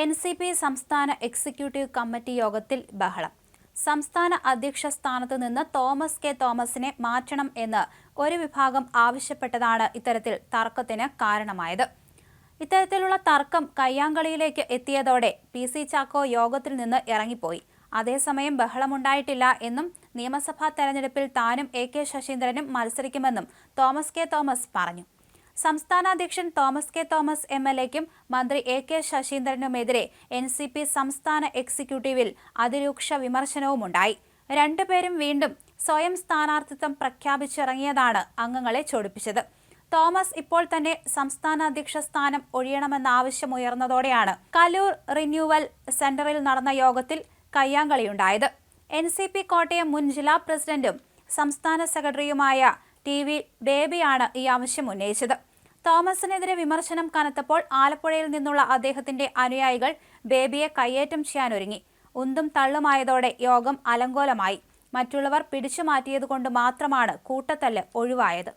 N C P സംസ്ഥാന executive committee യോഗത്തിൽ ബഹളം. സംസ്ഥാന അധ്യക്ഷ സ്ഥാനത്ത് നിന്ന് തോമസ് കെ തോമസിനെ മാറ്റണം എന്ന് ഒരു വിഭാഗം ആവശ്യപ്പെട്ടതാണ് ഇത്തരത്തിൽ തർക്കത്തിന് കാരണമായത്. ഇത്തരത്തിലുള്ള തർക്കം കയ്യാങ്കളിയിലേക്ക് എത്തിയതോടെ പി സി ചാക്കോ യോഗത്തിൽ നിന്ന് ഇറങ്ങിപ്പോയി. അതേസമയം ബഹളമുണ്ടായിട്ടില്ല എന്നും നിയമസഭാ തെരഞ്ഞെടുപ്പിൽ താനും എ കെ ശശീന്ദ്രനും മത്സരിക്കുമെന്നും തോമസ് കെ തോമസ് പറഞ്ഞു. സംസ്ഥാന അധ്യക്ഷൻ Thomas K Thomas M L എക്കും മന്ത്രി എ കെ ശശീന്ദ്രനുമെതിരെ എൻ സി പി സംസ്ഥാന എക്സിക്യൂട്ടീവിൽ അതിരൂക്ഷ വിമർശനവുമുണ്ടായി. രണ്ടുപേരും വീണ്ടും സ്വയം സ്ഥാനാർത്ഥിത്വം പ്രഖ്യാപിച്ചിറങ്ങിയതാണ് അംഗങ്ങളെ ചൊടിപ്പിച്ചത്. തോമസ് ഇപ്പോൾ തന്നെ സംസ്ഥാന അധ്യക്ഷ സ്ഥാനം ഒഴിയണമെന്ന ആവശ്യമുയർന്നതോടെയാണ് കലൂർ റിന്യൂവൽ സെന്ററിൽ നടന്ന യോഗത്തിൽ കയ്യാങ്കളിയുണ്ടായത്. എൻ സി പി കോട്ടയം മുൻ ജില്ലാ പ്രസിഡന്റും സംസ്ഥാന സെക്രട്ടറിയുമായ ടി വി ബേബിയാണ് ഈ ആവശ്യം ഉന്നയിച്ചത്. തോമസിനെതിരെ വിമർശനം കനത്തപ്പോൾ ആലപ്പുഴയിൽ നിന്നുള്ള അദ്ദേഹത്തിന്റെ അനുയായികൾ ബേബിയെ കയ്യേറ്റം ചെയ്യാനൊരുങ്ങി. ഉന്തും തള്ളുമായതോടെ യോഗം അലങ്കോലമായി. മറ്റുള്ളവർ പിടിച്ചു മാറ്റിയതുകൊണ്ട് മാത്രമാണ് കൂട്ടത്തല്ല് ഒഴിവായത്.